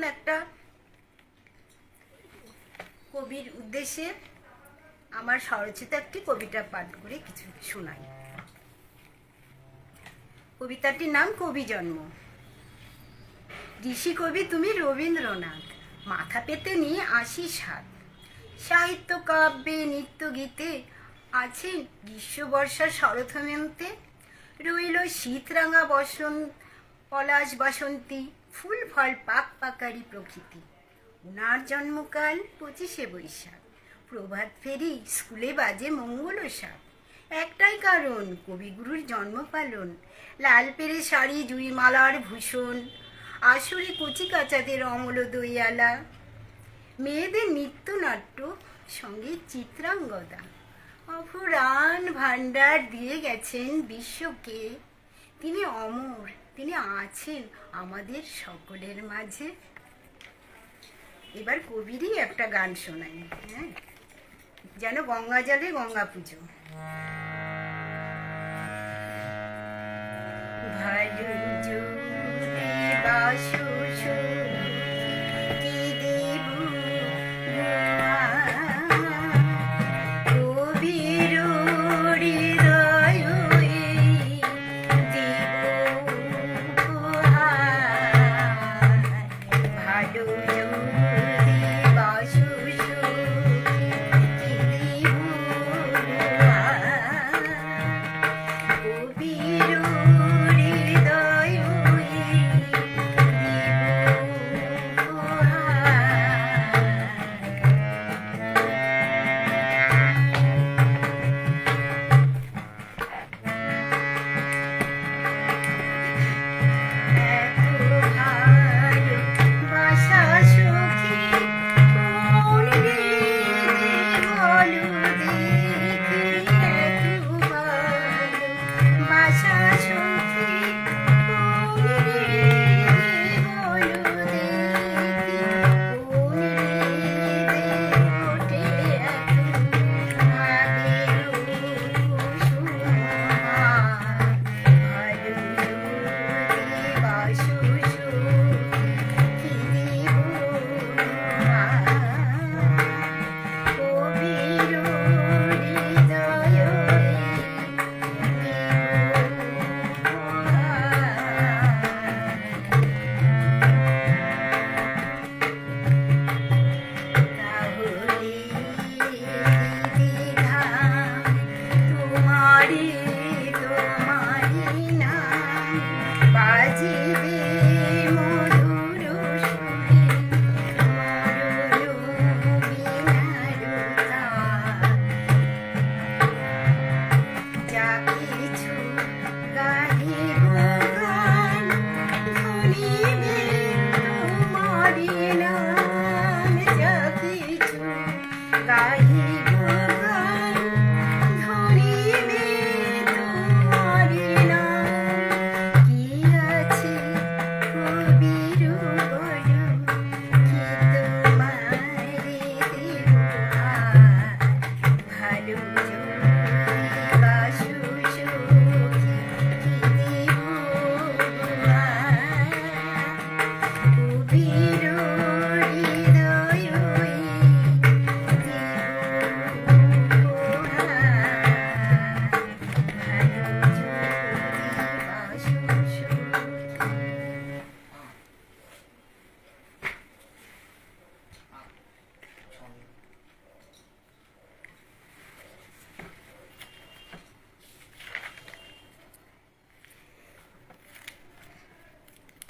এখন একটা কবির উদ্দেশ্যে আমার স্বরচিত একটি কবিতা পাঠ করে কিছু শোনাই। কবিতাটির নাম কবি জন্ম। ঋষি কবি তুমি রবীন্দ্রনাথ, মাথা পেতে নিয়ে আসি সাত সাহিত্য, কাব্যে, নৃত্য গীতে আছে গ্রীষ্ম বর্ষার শরৎ হেমন্তে, রইল শীতরাঙা বসন্ত পলাশ বাসন্তী ফুল ফল পাক পাকারি প্রকৃতি। উনার জন্মকাল পঁচিশে বৈশাখ। প্রভাত ফেরি স্কুলে বাজে মঙ্গল সাপ। একটাই কারণ, কবিগুরুর জন্ম পালন লাল পেরে শাড়ি জুড়িমালার ভূষণ। আসরে কচি কাচাদের অমল দইয়ালা। মেয়েদের নৃত্যনাট্য সঙ্গে চিত্রাঙ্গদা। অফুরান ভাণ্ডার দিয়ে গেছেন বিশ্বকে। তিনি অমর, তিনি আছেন আমাদের সকলের মাঝে। এবার কবিরই একটা গান শোনাই হ্যাঁ? যেন গঙ্গা জলে গঙ্গা পুজো। ভালো বাসো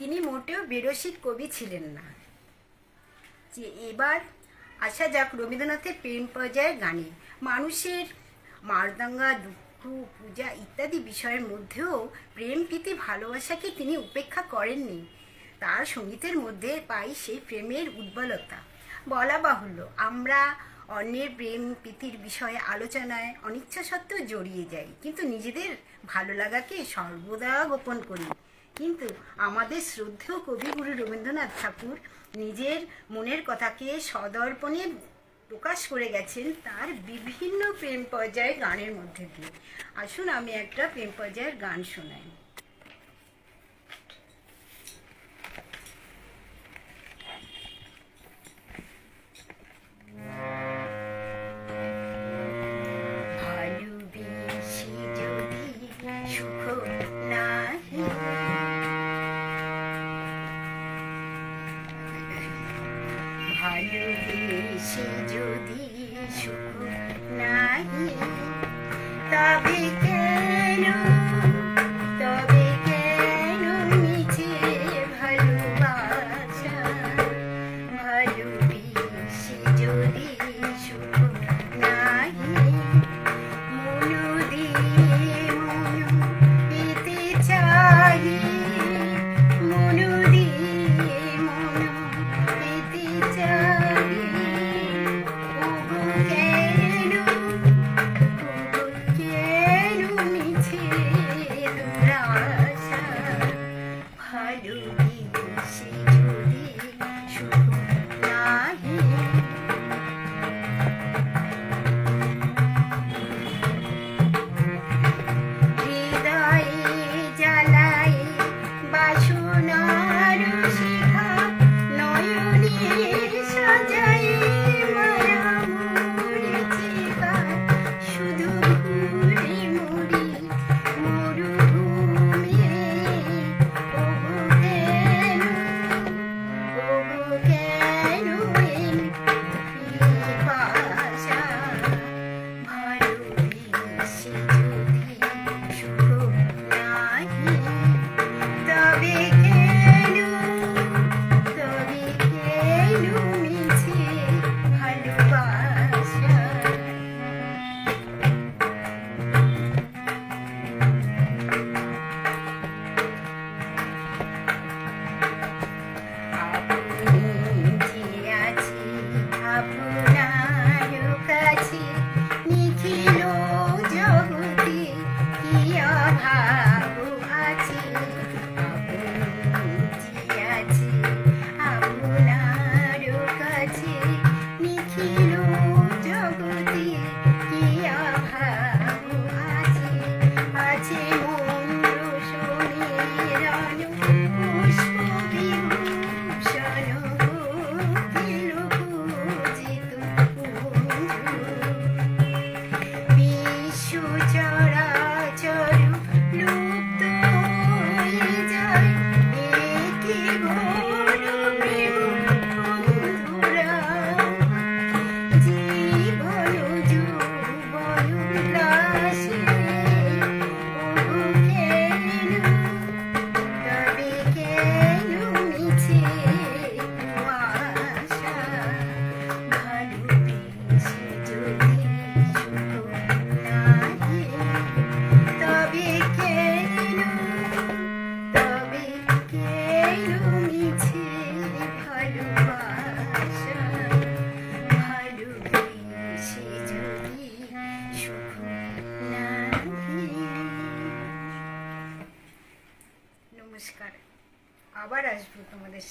তিনি মোটেও বেরসিক কবি ছিলেন না। যে এবার আসা যাক রবীন্দ্রনাথের প্রেম পর্যায়ের গানে। মানুষের মারদাঙ্গা, দুঃখ, পূজা ইত্যাদি বিষয়ের মধ্যেও প্রেম প্রীতি, ভালোবাসাকে তিনি উপেক্ষা করেননি। তার সঙ্গীতের মধ্যে পাই সেই প্রেমের উজ্জ্বলতা। বলা বাহুল্য, আমরা অন্যের প্রেম প্রীতির বিষয়ে আলোচনায় অনিচ্ছা সত্ত্বেও জড়িয়ে যাই, কিন্তু নিজেদের ভালো লাগাকে সর্বদা গোপন করি। কিন্তু আমাদের শ্রদ্ধেয় কবিগুরু রবীন্দ্রনাথ ঠাকুর নিজের মনের কথাকে সদর্পণে প্রকাশ করে গেছেন তার বিভিন্ন প্রেম পর্যায়ের গানের মধ্যে দিয়ে। আসুন আমি একটা প্রেম পর্যায়ের গান শোনাই। ভালো বেশি যদি সুখ নাহি তবে কেন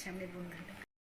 सामने बुन घटा